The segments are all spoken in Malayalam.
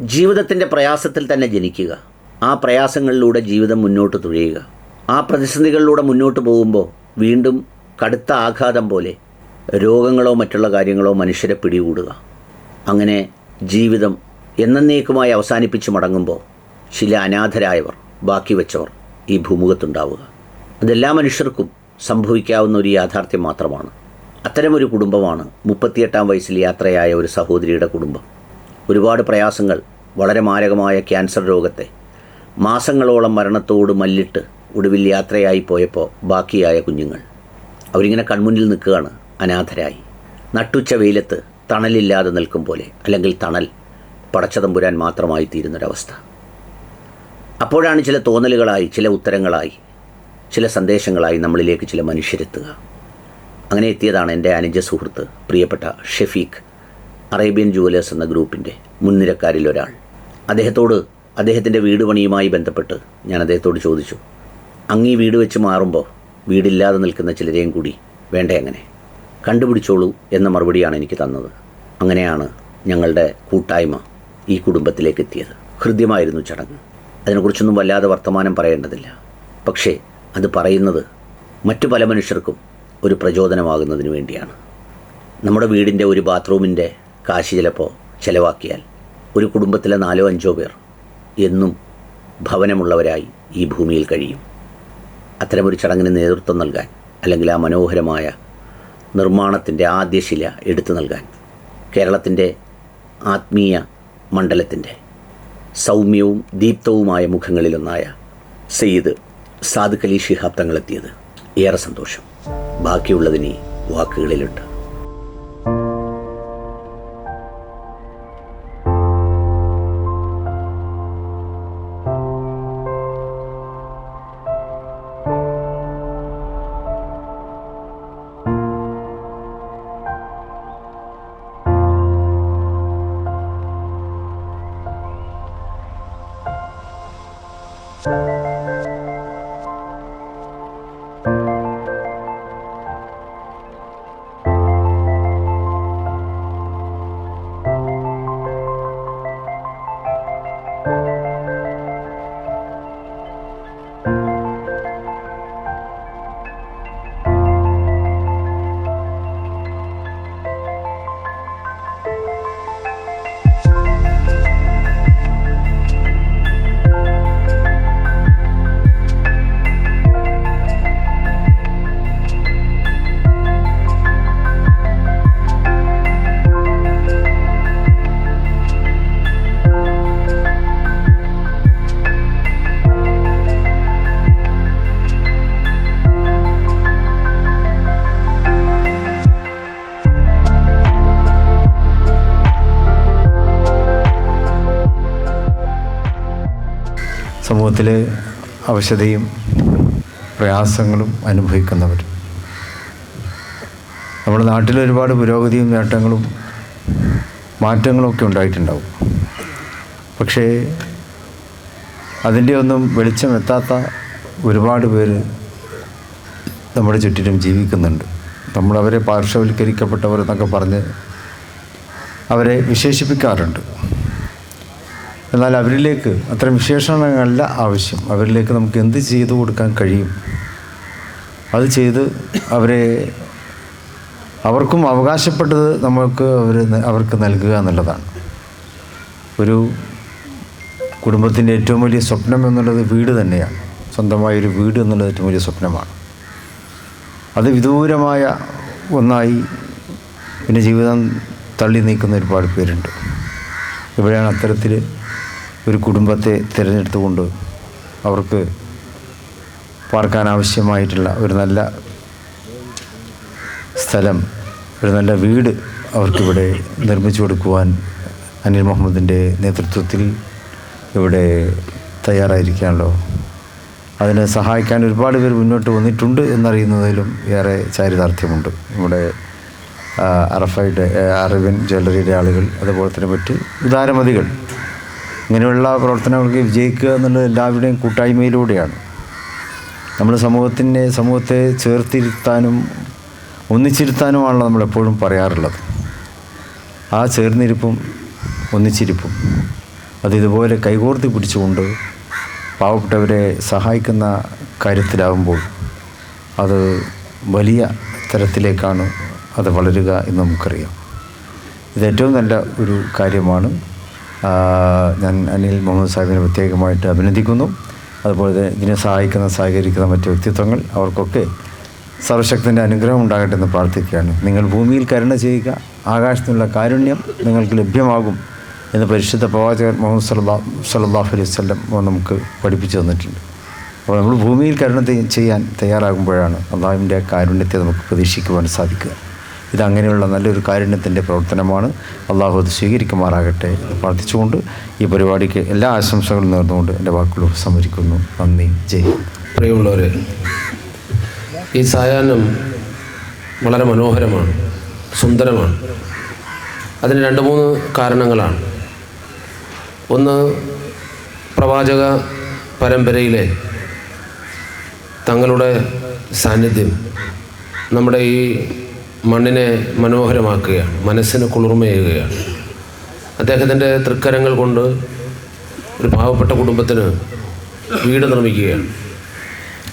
ജീവിതത്തിന്റെ പ്രയാസത്തിൽ തന്നെ ജനിക്കുക. ആ പ്രയാസങ്ങളിലൂടെ ജീവിതം മുന്നോട്ട് തുഴയുക. ആ പ്രതിസന്ധികളിലൂടെ മുന്നോട്ട് പോകുമ്പോൾ വീണ്ടും കടുത്ത ആഘാതം പോലെ രോഗങ്ങളോ മറ്റുള്ള കാര്യങ്ങളോ മനുഷ്യരെ പിടികൂടുക. അങ്ങനെ ജീവിതം എന്നേക്കുമായി അവസാനിപ്പിച്ച് മടങ്ങുമ്പോൾ ചില അനാഥരായവർ ബാക്കി വെച്ചവർ ഈ ഭൂമുഖത്തുണ്ടാവുക. അതെല്ലാ മനുഷ്യർക്കും സംഭവിക്കാവുന്ന ഒരു യാഥാർത്ഥ്യം മാത്രമാണ്. അത്തരമൊരു കുടുംബമാണ് മുപ്പത്തിയെട്ടാം വയസ്സിൽ യാത്രയായ ഒരു സഹോദരിയുടെ കുടുംബം. ഒരുപാട് പ്രയാസങ്ങൾ വളരെ മാരകമായ ക്യാൻസർ രോഗത്തെ. മാസങ്ങളോളം മരണത്തോട് മല്ലിട്ട് ഒടുവിൽ യാത്രയായി പോയപ്പോൾ ബാക്കിയായ കുഞ്ഞുങ്ങൾ. അവരിങ്ങനെ കൺമുന്നിൽ നിൽക്കുകയാണ് അനാഥരായി. നട്ടുച്ച വെയിലത്ത് തണലില്ലാതെ നിൽക്കും പോലെ അല്ലെങ്കിൽ തണൽ പടച്ചതമ്പുരാൻ മാത്രമായി തീരുന്നൊരവസ്ഥ. അപ്പോഴാണ് ചില തോന്നലുകളായി ചില ഉത്തരങ്ങളായി ചില സന്ദേശങ്ങളായി നമ്മളിലേക്ക് ചില മനുഷ്യരെത്തുക. അങ്ങനെ എത്തിയതാണ് എന്റെ അനുജ സുഹൃത്ത് പ്രിയപ്പെട്ട ഷെഫീഖ് അറേബ്യൻ ജുവലേഴ്സ് എന്ന ഗ്രൂപ്പിന്റെ മുൻനിരക്കാരിൽ ഒരാൾ. അദ്ദേഹത്തോട് അദ്ദേഹത്തിന്റെ വീട് പണിയുമായി ബന്ധപ്പെട്ട് ഞാൻ അദ്ദേഹത്തോട് ചോദിച്ചു അങ്ങീ വീട് വെച്ച് മാറുമ്പോൾ വീടില്ലാതെ നിൽക്കുന്ന ചിലരെയും കൂടി വേണ്ടേ അങ്ങനെ? കണ്ടുപിടിച്ചോളൂ എന്ന മറുപടിയാണ് എനിക്ക് തന്നത്. അങ്ങനെയാണ് ഞങ്ങളുടെ കൂട്ടായ്മ ഈ കുടുംബത്തിലേക്ക് എത്തിയത്. ഹൃദ്യമായിരുന്നു ചടങ്ങ്. അതിനെക്കുറിച്ചൊന്നും വല്ലാതെ വർത്തമാനം പറയേണ്ടതില്ല. പക്ഷേ അത് പറയുന്നത് മറ്റു പല മനുഷ്യർക്കും ഒരു പ്രചോദനമാകുന്നതിന് വേണ്ടിയാണ്. നമ്മുടെ വീടിന്റെ ഒരു ബാത്റൂമിന്റെ കാശ് ചിലപ്പോൾ ചിലവാക്കിയാൽ ഒരു കുടുംബത്തിലെ നാലോ അഞ്ചോ പേർ എന്നും ഭവനമുള്ളവരായി ഈ ഭൂമിയിൽ കഴിയും. അത്തരമൊരു ചടങ്ങിന് നേതൃത്വം നൽകാൻ അല്ലെങ്കിൽ ആ മനോഹരമായ നിർമ്മാണത്തിന്റെ ആദ്യശില എടുത്തു നൽകാൻ കേരളത്തിന്റെ ആത്മീയ മണ്ഡലത്തിന്റെ സൗമ്യവും ദീപ്തവുമായ മുഖങ്ങളിലൊന്നായ സെയ്ദ് സാദുഖലി ശിഹാബ് തങ്ങളെത്തിയത്. ഏറെ സന്തോഷം. ബാക്കിയുള്ളതിനീ വാക്കുകളിലുണ്ട്. Bye. സമൂഹത്തിലെ അവശതയും പ്രയാസങ്ങളും അനുഭവിക്കുന്നവർ. നമ്മുടെ നാട്ടിൽ ഒരുപാട് പുരോഗതിയും നേട്ടങ്ങളും മാറ്റങ്ങളൊക്കെ ഉണ്ടായിട്ടുണ്ടാവും. പക്ഷേ അതിന്റെ ഒന്നും വെളിച്ചം എത്താത്ത ഒരുപാട് പേര് നമ്മുടെ ചുറ്റിലും ജീവിക്കുന്നുണ്ട്. നമ്മളവരെ പാർശ്വവൽക്കരിക്കപ്പെട്ടവർ എന്നൊക്കെ പറഞ്ഞ് അവരെ വിശേഷിപ്പിക്കാറുണ്ട്. എന്നാൽ അവരിലേക്ക് അത്തരം വിശേഷണങ്ങളല്ല ആവശ്യം. അവരിലേക്ക് നമുക്ക് എന്ത് ചെയ്തു കൊടുക്കാൻ കഴിയും? അത് ചെയ്ത് അവരെ അവർക്കും അവകാശപ്പെട്ടത് നമുക്ക് അവർ അവർക്ക് നൽകുക എന്നുള്ളതാണ്. ഒരു കുടുംബത്തിന്റെ ഏറ്റവും വലിയ സ്വപ്നം എന്നുള്ളത് വീട് തന്നെയാണ്. സ്വന്തമായൊരു വീട് എന്നുള്ളത് ഏറ്റവും വലിയ സ്വപ്നമാണ്. അത് വിദൂരമായ ഒന്നായി പിന്നെ ജീവിതം തള്ളി നീക്കുന്ന ഒരുപാട് പേരുണ്ട്. ഇവിടെയാണ് അത്തരത്തിൽ ഒരു കുടുംബത്തെ തിരഞ്ഞെടുത്തുകൊണ്ട് അവർക്ക് പാർക്കാൻ ആവശ്യമായിട്ടുള്ള ഒരു നല്ല സ്ഥലം ഒരു നല്ല വീട് അവർക്കിവിടെ നിർമ്മിച്ചു കൊടുക്കുവാൻ അനിൽ മുഹമ്മദിന്റെ നേതൃത്വത്തിൽ ഇവിടെ തയ്യാറായിരിക്കുകയാണല്ലോ. അതിനെ സഹായിക്കാൻ ഒരുപാട് പേർ മുന്നോട്ട് വന്നിട്ടുണ്ട് എന്നറിയുന്നതിലും ഏറെ ചാരിതാർത്ഥ്യമുണ്ട്. നമ്മുടെ ആ, അറിവിൻ ജ്വല്ലറിയുടെ ആളുകൾ അതുപോലെ തന്നെ മറ്റ് ഉദാരമതികൾ ഇങ്ങനെയുള്ള പ്രവർത്തനങ്ങൾക്ക് വിജയിക്കുക എന്നുള്ളത് എല്ലാവരുടെയും കൂട്ടായ്മയിലൂടെയാണ്. നമ്മൾ സമൂഹത്തിന്റെ സമൂഹത്തെ ചേർത്തിരുത്താനും ഒന്നിച്ചിരുത്താനുമാണല്ലോ നമ്മളെപ്പോഴും പറയാറുള്ളത്. ആ ചേർന്നിരിപ്പും ഒന്നിച്ചിരിപ്പും. അത് ഇതുപോലെ കൈകോർത്തി പിടിച്ചുകൊണ്ട് പാവപ്പെട്ടവരെ സഹായിക്കുന്ന കാര്യത്തിലാവുമ്പോൾ അത് വലിയ തരത്തിലേക്കാണ് അത് വളരുക എന്ന് നമുക്കറിയാം. ഇതേറ്റവും നല്ല ഒരു കാര്യമാണ് ഞാൻ അനിൽ മുഹമ്മദ് സാഹിബിനെ പ്രത്യേകമായിട്ട് അഭിനന്ദിക്കുന്നു. അതുപോലെ തന്നെ ഇതിനെ സഹായിക്കുന്ന സഹകരിക്കുന്ന മറ്റ് വ്യക്തിത്വങ്ങൾ അവർക്കൊക്കെ സർവശക്തന്റെ അനുഗ്രഹം ഉണ്ടാകട്ടെ എന്ന് പ്രാർത്ഥിക്കുകയാണ്. നിങ്ങൾ ഭൂമിയിൽ കരുണ ചെയ്യുക ആകാശത്തിനുള്ള കാരുണ്യം നിങ്ങൾക്ക് ലഭ്യമാകും എന്ന് പരിശുദ്ധ പ്രവാചകൻ മുഹമ്മദ് സല്ലാ സല്ലാഹു അലൈഹി വല്ലം നമുക്ക് പഠിപ്പിച്ചു തന്നിട്ടുണ്ട്. അപ്പോൾ നമ്മൾ ഭൂമിയിൽ കരുണ ചെയ്യാൻ തയ്യാറാകുമ്പോഴാണ് അള്ളാഹുവിന്റെ കാരുണ്യത്തെ നമുക്ക് പ്രതീക്ഷിക്കുവാൻ സാധിക്കുക. ഇത് അങ്ങനെയുള്ള നല്ലൊരു കാരുണ്യത്തിന്റെ പ്രവർത്തനമാണ് അള്ളാഹു അത് സ്വീകരിക്കുമാറാകട്ടെ പ്രാർത്ഥിച്ചുകൊണ്ട് ഈ പരിപാടിക്ക് എല്ലാ ആശംസകളും നേർന്നുകൊണ്ട് എന്റെ വാക്കുകൾ സംവരിക്കുന്നു നന്ദി. ജയ്. പ്രിയമുള്ളവരെ ഈ സായാഹ്നം വളരെ മനോഹരമാണ് സുന്ദരമാണ്. അതിന് രണ്ട് മൂന്ന് കാരണങ്ങളാണ്. ഒന്ന് പ്രവാചക പരമ്പരയിലെ തങ്ങളുടെ സാന്നിധ്യം നമ്മുടെ ഈ മണ്ണിനെ മനോഹരമാക്കുകയാണ് മനസ്സിന് കുളിർമയേകുകയാണ് അദ്ദേഹത്തിന്റെ തൃക്കരങ്ങൾ കൊണ്ട് ഒരു പാവപ്പെട്ട കുടുംബത്തിന് വീട് നിർമ്മിക്കുകയാണ്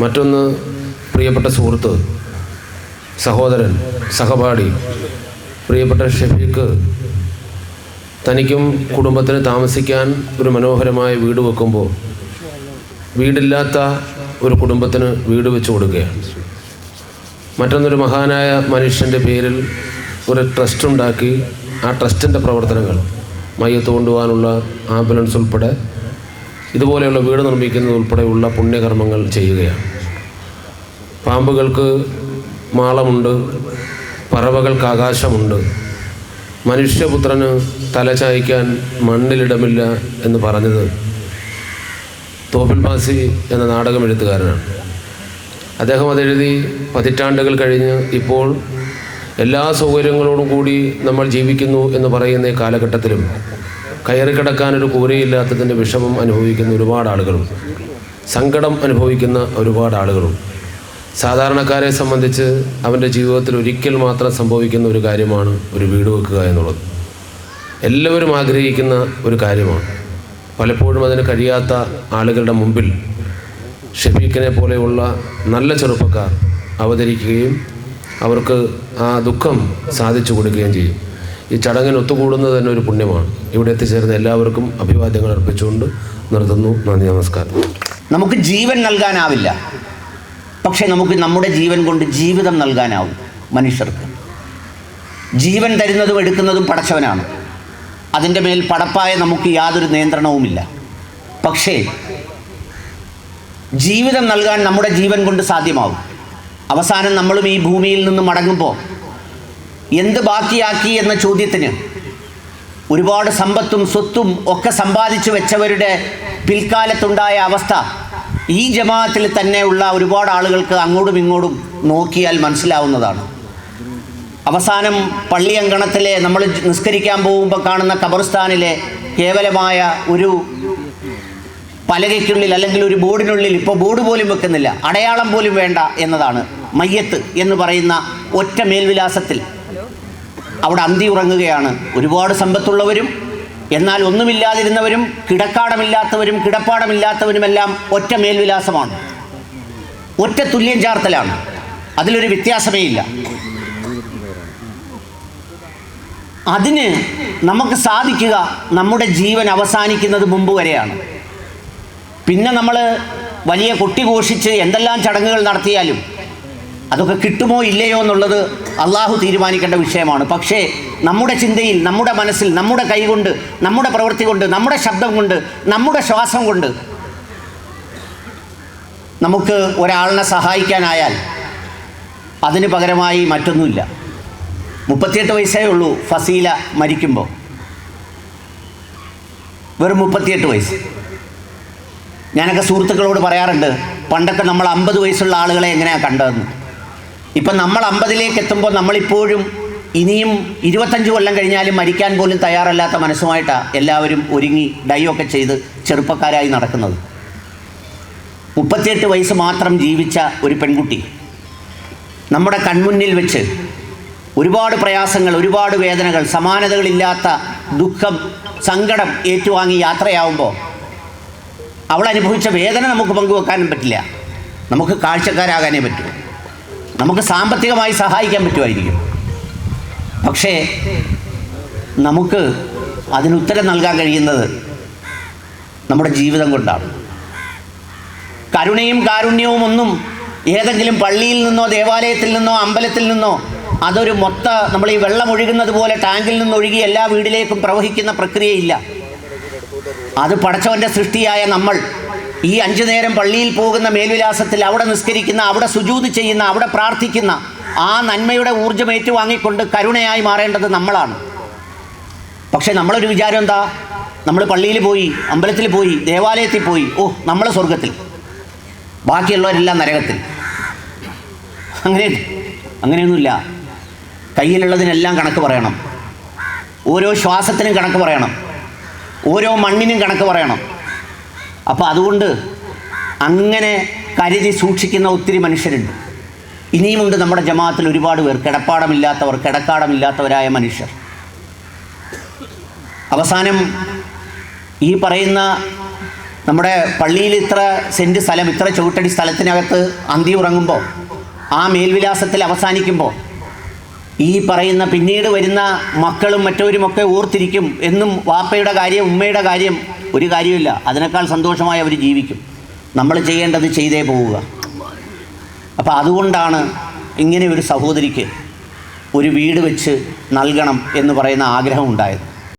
മറ്റൊന്ന് പ്രിയപ്പെട്ട സുഹൃത്ത് സഹോദരൻ സഹപാഠി പ്രിയപ്പെട്ട ഷെഫീക്ക് തനിക്കും കുടുംബത്തിന് താമസിക്കാൻ ഒരു മനോഹരമായ വീട് വെക്കുമ്പോൾ വീടില്ലാത്ത ഒരു കുടുംബത്തിന് വീട് വെച്ച് കൊടുക്കുകയാണ് മറ്റൊന്നൊരു മഹാനായ മനുഷ്യന്റെ പേരിൽ ഒരു ട്രസ്റ്റ് ഉണ്ടാക്കി ആ ട്രസ്റ്റിന്റെ പ്രവർത്തനങ്ങൾ മയ്യത്ത് കൊണ്ടുപോകാനുള്ള ആംബുലൻസ് ഉൾപ്പെടെ ഇതുപോലെയുള്ള വീട് നിർമ്മിക്കുന്നത് ഉൾപ്പെടെയുള്ള പുണ്യകർമ്മങ്ങൾ ചെയ്യുകയാണ്. പാമ്പുകൾക്ക് മാളമുണ്ട് പറവകൾക്ക് ആകാശമുണ്ട്. മനുഷ്യപുത്രന് തലചായ്ക്കാൻ മണ്ണിലിടമില്ല എന്ന് പറഞ്ഞത് തോപ്പിൽ മാസി എന്ന നാടകം എഴുത്തുകാരനാണ് അദ്ദേഹം അതെഴുതി പതിറ്റാണ്ടുകൾ കഴിഞ്ഞ് ഇപ്പോൾ എല്ലാ സൗകര്യങ്ങളോടും കൂടി നമ്മൾ ജീവിക്കുന്നു എന്ന് പറയുന്ന ഈ കാലഘട്ടത്തിലും കയറിക്കിടക്കാൻ ഒരു കൂരയില്ലാത്തതിന്റെ വിഷമം അനുഭവിക്കുന്ന ഒരുപാട് ആളുകളും സങ്കടം അനുഭവിക്കുന്ന ഒരുപാട് ആളുകളും. സാധാരണക്കാരെ സംബന്ധിച്ച് അവന്റെ ജീവിതത്തിൽ ഒരിക്കൽ മാത്രം സംഭവിക്കുന്ന ഒരു കാര്യമാണ് ഒരു വീട് വെക്കുക എന്നുള്ളത്. എല്ലാവരും ആഗ്രഹിക്കുന്ന ഒരു കാര്യമാണ്. പലപ്പോഴും അതിന് കഴിയാത്ത ആളുകളുടെ മുമ്പിൽ ഷെഫീഖിനെ പോലെയുള്ള നല്ല ചെറുപ്പക്കാർ അവതരിക്കുകയും അവർക്ക് ആ ദുഃഖം സാധിച്ചു കൊടുക്കുകയും ചെയ്യും. ഈ ചടങ്ങിന് ഒത്തുകൂടുന്നത് തന്നെ ഒരു പുണ്യമാണ്. ഇവിടെ എത്തിച്ചേർന്ന എല്ലാവർക്കും അഭിവാദ്യങ്ങൾ അർപ്പിച്ചുകൊണ്ട് നിർത്തുന്നു. നന്ദി നമസ്കാരം. നമുക്ക് ജീവൻ നൽകാനാവില്ല. പക്ഷേ നമുക്ക് നമ്മുടെ ജീവൻ കൊണ്ട് ജീവിതം നൽകാനാവും മനുഷ്യർക്ക്. ജീവൻ തരുന്നതും എടുക്കുന്നതും പടച്ചവനാണ്. അതിന്റെ മേൽ പടപ്പായ നമുക്ക് യാതൊരു നിയന്ത്രണവുമില്ല. പക്ഷേ ജീവിതം നൽകാൻ നമ്മുടെ ജീവൻ കൊണ്ട് സാധ്യമാവും. അവസാനം നമ്മളും ഈ ഭൂമിയിൽ നിന്ന് മടങ്ങുമ്പോൾ എന്ത് ബാക്കിയാക്കി എന്ന ചോദ്യത്തിന് ഒരുപാട് സമ്പത്തും സ്വത്തും ഒക്കെ സമ്പാദിച്ചു വെച്ചവരുടെ പിൽക്കാലത്തുണ്ടായ അവസ്ഥ ഈ ജമാഅത്തിൽ തന്നെയുള്ള ഒരുപാട് ആളുകൾക്ക് അങ്ങോട്ടും ഇങ്ങോട്ടും നോക്കിയാൽ മനസ്സിലാവുന്നതാണ്. അവസാനം പള്ളി അങ്കണത്തിലെ നമ്മൾ നിസ്കരിക്കാൻ പോകുമ്പോൾ കാണുന്ന ഖബർസ്ഥാനിലെ കേവലമായ ഒരു പലകയ്ക്കുള്ളിൽ അല്ലെങ്കിൽ ഒരു ബോർഡിനുള്ളിൽ ഇപ്പോൾ ബോർഡ് പോലും വെക്കുന്നില്ല. അടയാളം പോലും വേണ്ട എന്നതാണ് മയ്യത്ത് എന്ന് പറയുന്ന ഒറ്റ മേൽവിലാസത്തിൽ. അവിടെ അന്തി ഉറങ്ങുകയാണ്. ഒരുപാട് സമ്പത്തുള്ളവരും എന്നാൽ ഒന്നുമില്ലാതിരുന്നവരും കിടക്കാടമില്ലാത്തവരും കിടപ്പാടമില്ലാത്തവരുമെല്ലാം ഒറ്റ മേൽവിലാസമാണ്. ഒറ്റ തുല്യം ചാർത്തലാണ്. അതിലൊരു വ്യത്യാസമേ ഇല്ല. അതിന് നമുക്ക് സാധിക്കുക നമ്മുടെ ജീവൻ അവസാനിക്കുന്നത് മുമ്പ് വരെയാണ്. പിന്നെ നമ്മൾ വലിയ കൊട്ടിഘോഷിച്ച് എന്തെല്ലാം ചടങ്ങുകൾ നടത്തിയാലും അതൊക്കെ കിട്ടുമോ ഇല്ലയോ എന്നുള്ളത് അള്ളാഹു തീരുമാനിക്കേണ്ട വിഷയമാണ്. പക്ഷേ നമ്മുടെ ചിന്തയിൽ നമ്മുടെ മനസ്സിൽ നമ്മുടെ കൈകൊണ്ട് നമ്മുടെ പ്രവൃത്തി കൊണ്ട് നമ്മുടെ ശബ്ദം കൊണ്ട് നമ്മുടെ ശ്വാസം കൊണ്ട് നമുക്ക് ഒരാളിനെ സഹായിക്കാനായാൽ അതിന് പകരമായി മറ്റൊന്നുമില്ല. മുപ്പത്തിയെട്ട് വയസ്സേ ഉള്ളൂ ഫസീല മരിക്കുമ്പോൾ വെറും മുപ്പത്തിയെട്ട് വയസ്സ്. ഞാനൊക്കെ സുഹൃത്തുക്കളോട് പറയാറുണ്ട് പണ്ടൊക്കെ നമ്മൾ അമ്പത് വയസ്സുള്ള ആളുകളെ എങ്ങനെയാണ് കണ്ടതെന്ന്. ഇപ്പം നമ്മൾ അമ്പതിലേക്ക് എത്തുമ്പോൾ നമ്മളിപ്പോഴും ഇനിയും ഇരുപത്തഞ്ച് കൊല്ലം കഴിഞ്ഞാലും മരിക്കാൻ പോലും തയ്യാറല്ലാത്ത മനസ്സുമായിട്ടാണ് എല്ലാവരും ഒരുങ്ങി ഡൈയൊക്കെ ചെയ്ത് ചെറുപ്പക്കാരായി നടക്കുന്നത്. മുപ്പത്തിയെട്ട് വയസ്സ് മാത്രം ജീവിച്ച ഒരു പെൺകുട്ടി നമ്മുടെ കൺമുന്നിൽ വെച്ച് ഒരുപാട് പ്രയാസങ്ങൾ ഒരുപാട് വേദനകൾ സമാനതകളില്ലാത്ത ദുഃഖം സങ്കടം ഏറ്റുവാങ്ങി യാത്രയാവുമ്പോൾ അവൾ അനുഭവിച്ച വേദന നമുക്ക് പങ്കുവെക്കാനും പറ്റില്ല. നമുക്ക് കാഴ്ചക്കാരാകാനേ പറ്റൂ. നമുക്ക് സാമ്പത്തികമായി സഹായിക്കാൻ പറ്റുമായിരിക്കും. പക്ഷേ നമുക്ക് അതിനുത്തരം നൽകാൻ കഴിയുന്നത് നമ്മുടെ ജീവിതം കൊണ്ടാണ്. കരുണയും കാരുണ്യവും ഒന്നും ഏതെങ്കിലും പള്ളിയിൽ നിന്നോ ദേവാലയത്തിൽ നിന്നോ അമ്പലത്തിൽ നിന്നോ അതൊരു മൊത്ത നമ്മൾ ഈ വെള്ളം ഒഴുകുന്നത് പോലെ ടാങ്കിൽ നിന്ന് ഒഴുകി എല്ലാ വീടിലേക്കും പ്രവഹിക്കുന്ന പ്രക്രിയയില്ല. അത് പടച്ചവന്റെ സൃഷ്ടിയായ നമ്മൾ. ഈ അഞ്ചു നേരം പള്ളിയിൽ പോകുന്ന മേൽവിലാസത്തിൽ അവിടെ നിസ്കരിക്കുന്ന അവിടെ സുജൂത് ചെയ്യുന്ന അവിടെ പ്രാർത്ഥിക്കുന്ന ആ നന്മയുടെ ഊർജം ഏറ്റുവാങ്ങിക്കൊണ്ട് കരുണയായി മാറേണ്ടത് നമ്മളാണ്. പക്ഷേ നമ്മളൊരു വിചാരം എന്താ? നമ്മൾ പള്ളിയിൽ പോയി അമ്പലത്തിൽ പോയി ദേവാലയത്തിൽ പോയി ഓ നമ്മൾ സ്വർഗത്തിൽ ബാക്കിയുള്ളവരെല്ലാം നരകത്തിൽ. അങ്ങനെ അങ്ങനെയൊന്നുമില്ല. കയ്യിലുള്ളതിനെല്ലാം കണക്ക് പറയണം. ഓരോ ശ്വാസത്തിനും കണക്ക് പറയണം. ഓരോ മണ്ണിനും കണക്ക് പറയണം. അപ്പോൾ അതുകൊണ്ട് അങ്ങനെ കരുതി സൂക്ഷിക്കുന്ന ഒത്തിരി മനുഷ്യരുണ്ട്. ഇനിയുമുണ്ട് നമ്മുടെ ജമാഅത്തിൽ ഒരുപാട് പേർ. കിടപ്പാടമില്ലാത്തവർ കിടക്കാടമില്ലാത്തവരായ മനുഷ്യർ. അവസാനം ഈ പറയുന്ന നമ്മുടെ പള്ളിയിൽ ഇത്ര സെന്റ് സ്ഥലം ഇത്ര ചുവട്ടടി സ്ഥലത്തിനകത്ത് അന്തി ഉറങ്ങുമ്പോൾ ആ മേൽവിലാസത്തിൽ അവസാനിക്കുമ്പോൾ ഈ പറയുന്ന പിന്നീട് വരുന്ന മക്കളും മറ്റവരുമൊക്കെ ഓർത്തിരിക്കും എന്നും വാപ്പയുടെ കാര്യം ഉമ്മയുടെ കാര്യം ഒരു കാര്യമില്ല. അതിനേക്കാൾ സന്തോഷമായി അവർ ജീവിക്കും. നമ്മൾ ചെയ്യേണ്ടത് ചെയ്തേ പോവുക. അപ്പോൾ അതുകൊണ്ടാണ് ഇങ്ങനെ ഒരു സഹോദരിക്ക് ഒരു വീട് വെച്ച് നൽകണം എന്ന് പറയുന്ന ആഗ്രഹം ഉണ്ടായത്.